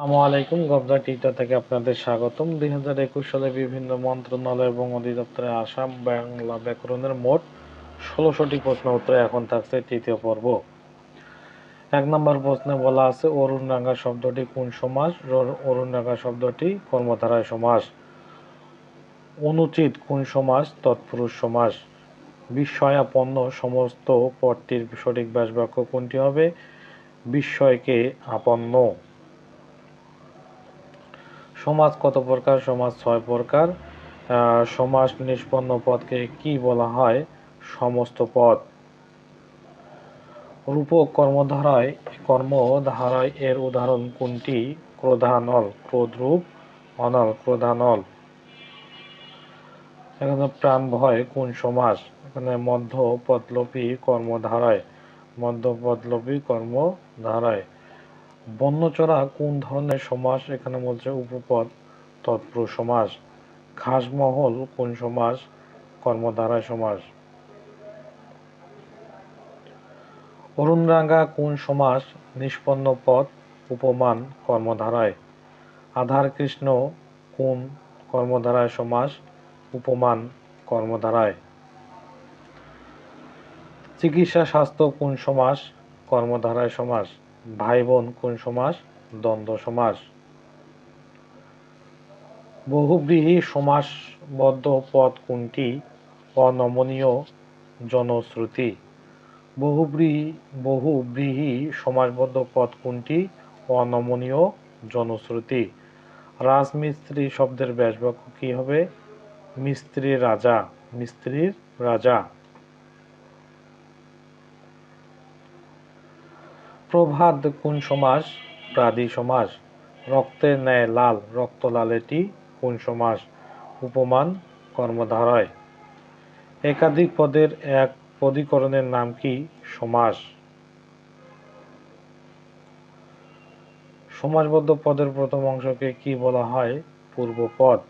আসসালামু আলাইকুম গবদা টিটা থেকে আপনাদের স্বাগতম। দুই হাজার একুশ সালে বিভিন্ন মন্ত্রণালয় এবং অধিদপ্তরে আসা বাংলা ব্যাকরণের মোট ষোলোশোটি প্রশ্ন উত্তরে এখন থাকছে তৃতীয় পর্ব। এক নম্বর প্রশ্নে বলা আছে অরুণ রাঙ্গা শব্দটি কোন সমাস? র- অরুণ রাঙ্গা শব্দটি কর্মধারায় সমাস। অনুচিত কোন সমাস? তৎপুরুষ সমাস। বিস্ময়াপন্ন সমস্ত পদটির সঠিক ব্যাসবাক্য কোনটি হবে? বিস্ময়কে আপন্ন। সমাজ কত প্রকার, সমাজ ছয় প্রকার সমাজ নিষ্পন্ন পদকে কি বলা হয়? সমস্ত পদ রূপক কর্মধারায় কর্মধারায় এর উদাহরণ কোনটি? ক্রোধানল, ক্রোধরূপ, অনল, ক্রোধানল। এখানে প্রাণ ভয় কোন সমাস এখানে মধ্য পদলোপী কর্মধারায় মধ্য পদলোপী কর্মধারায়। বন্যচরা কোন ধরনের সমাস এখানে বলছে উপপদ, তৎপুরুষ সমাস? খাসমহল কোন সমাস? কর্মধারায় সমাস। অরুণরাঙ্গা কোন সমাস? নিষ্পন্ন পদ, উপমান, কর্মধারায়। আধার কৃষ্ণ কোন কর্মধারায় সমাস? উপমান, কর্মধারায়। চিকিৎসা স্বাস্থ্য কোন সমাস? কর্মধারায় সমাস। ভাই বোন কোন সমাস দ্বন্দ্ব সমাস বহুব্রীহি সমাসবদ্ধ পদ কোনটি? অনমনীয় জনশ্রুতি। বহুব্রীহি বহুব্রীহি সমাসবদ্ধ পদ কোনটি? অনমনীয় জনশ্রুতি। রাজমিস্ত্রি শব্দের ব্যাসবাক্য কি হবে? মিস্ত্রির রাজা মিস্ত্রির রাজা। প্রভাত কোন সমাস? প্রাদি সমাস। রক্তের ন্যায় লাল, রক্ত লালেটি কোন সমাস? উপমান, কর্মধারয়। একাধিক পদের এক পদীকরণের নাম কি? সমাস। সমাসবদ্ধ পদের প্রথম অংশকে কি বলা হয়? পূর্বপদ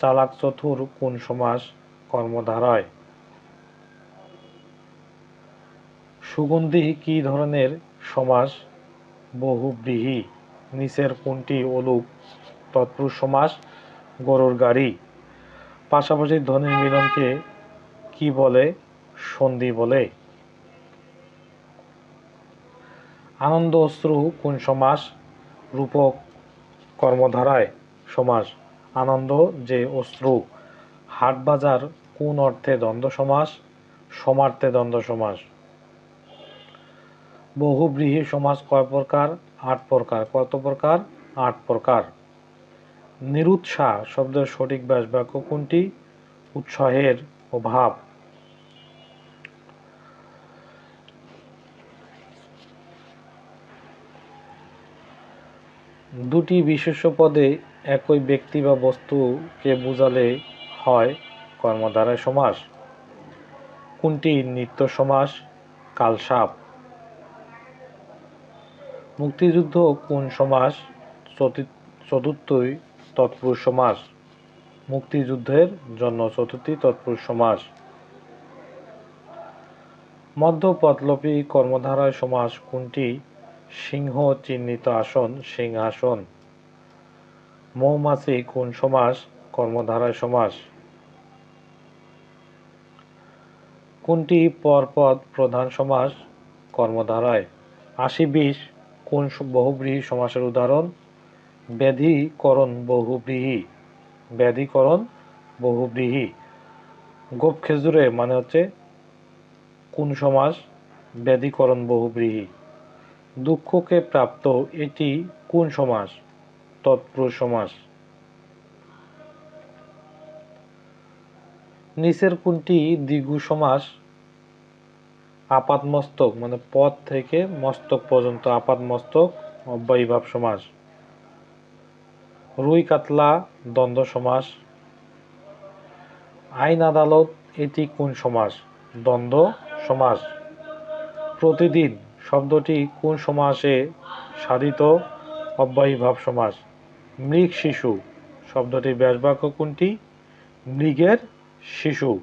চালাক চতুর কোন সমাস? কর্মধারয়। সুগন্ধি কি ধরনের? সমাস, বহুব্রীহি, নিচের কোনটি অলুক? তৎপুরুষ সমাস, গরুর গাড়ি। পাশাপাশি ধ্বনির মিলনকে কি বলে? সন্ধি বলে। আনন্দ অশ্রু কোন সমাস? রূপক কর্মধারায় সমাস। আনন্দ যে অশ্রু। হাট বাজার কোন অর্থে দ্বন্দ্ব সমাস? সমার্থে দ্বন্দ্ব সমাস। বহুব্রীহি সমাস কয় প্রকার? আট প্রকার। কত প্রকার? আট প্রকার। নিরুৎসাহ শব্দের সঠিক ব্যাস বাক্য কোনটি? উৎসাহের অভাব। দুটি বিশেষ পদে একই ব্যক্তি বা বস্তুকে বোঝালে হয় কর্মধারায় সমাস। কোনটি নিত্য সমাস? কালসাপ। মুক্তিযুদ্ধ কোন সমাস চতু- চতুর্থই তৎপুরুষ সমাস মুক্তিযুদ্ধের জন্য চতুর্থী তৎপুরুষ সমাস মধ্যপদলোপী কর্মধারায় সমাস কোনটি? সিংহ চিহ্নিত আসন, সিংহাসন। মৌমাছি কোন সমাস কর্মধারায় সমাস কোনটি পরপদ প্রধান সমাস কর্মধারায়। আশি বিশ কোন বহুব্রীহি সমাসের উদাহরণ? ব্যাধিকরণ বহুব্রীহি। ব্যাধিকরণ বহুব্রীহি। গোপ খেজুরে মানে হচ্ছে কোন সমাস? ব্যাধিকরণ বহুব্রীহি। দুঃখকে প্রাপ্ত এটি কোন সমাস? তৎপুরুষ সমাস। নিচের কোনটি দ্বিগু সমাস? আপাত মস্তক মানে পদ থেকে মস্তক পর্যন্ত আপাত মস্তক অব্যয়ীভাব সমাস। রুই কাতলা দ্বন্দ্ব সমাস। আইন আদালত, এটি কোন সমাস? দ্বন্দ্ব সমাস। প্রতিদিন শব্দটি কোন সমাসে সাধিত? অব্যয়ীভাব সমাস। মৃগ শিশু, শব্দটির ব্যাসবাক্য কোনটি? মৃগের শিশু।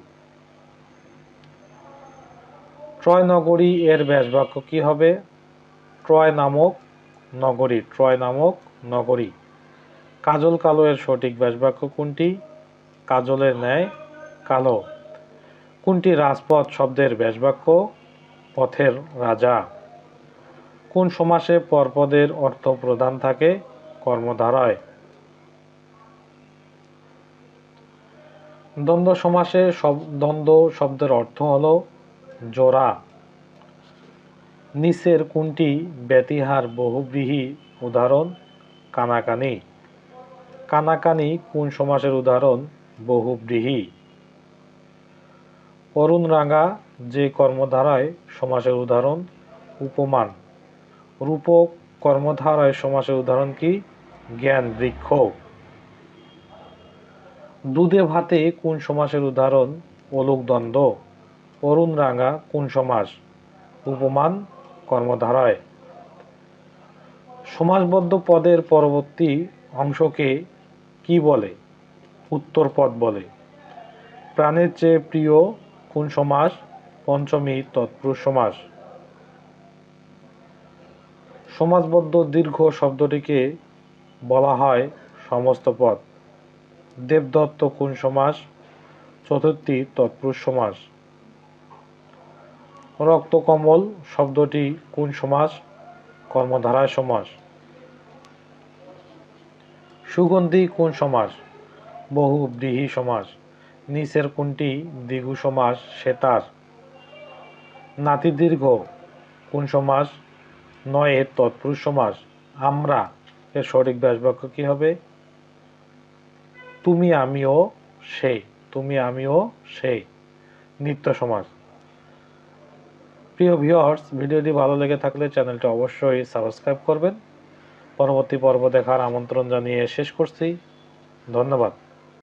ট্রয় নগরী এর ব্যাসবাক্য কি হবে? ট্রয় নামক নগরী ট্রয় নামক নগরী। কাজল কালো এর সঠিক ব্যাসবাক্য কোনটি? কাজলের ন্যায় কালো। কোনটি রাজপথ শব্দের ব্যাসবাক্য? পথের রাজা। কোন সমাসে পরপদের অর্থ প্রধান থাকে? কর্মধারায়। দ্বন্দ্ব সমাসে দ্বন্দ্ব শব্দের অর্থ হলো জোড়া। নিচের কোনটি ব্যতিহার বহুব্রীহি উদাহরণ? কানাকানি। কানাকানি কোন সমাসের উদাহরণ? বহুব্রীহি। অরুণ রাঙা যে কর্মধারায় সমাসের উদাহরণ? উপমান। রূপক কর্মধারায় সমাসের উদাহরণ কি? জ্ঞান বৃক্ষ দুধে ভাতে কোন সমাসের উদাহরণ? অলোক দ্বন্দ্ব অরুণ রাঙা কোন সমাস উপমান, কর্মধারায়। সমাসবদ্ধ পদের পরবর্তী অংশকে কি বলে? উত্তর পদ বলে। প্রাণের চেয়ে প্রিয় কোন সমাস পঞ্চমী তৎপুরুষ সমাস সমাজবদ্ধ দীর্ঘ শব্দটিকে বলা হয় সমস্ত পদ। দেবদত্ত কোন সমাস চতুর্থী তৎপুরুষ সমাস রক্তকমল শব্দটি কোন সমাস কর্মধারায় সমাস সুগন্ধি কোন সমাস বহু ব্রীহি সমাস নিচের কোনটি দ্বিগু সমাস সেতার নাতি দীর্ঘ কোন সমাস নয়ের তৎপুরুষ সমাস আমরা এর সঠিক ব্যাসবাক্য কি হবে? তুমি আমিও সে, তুমি আমিও সে। নিত্য সমাজ। প্রিয় ভিউয়ার্স ভিডিওটি ভালো লেগে থাকলে চ্যানেলটি অবশ্যই সাবস্ক্রাইব করবেন। পরবর্তী পর্ব দেখার আমন্ত্রণ জানিয়ে শেষ করছি। ধন্যবাদ।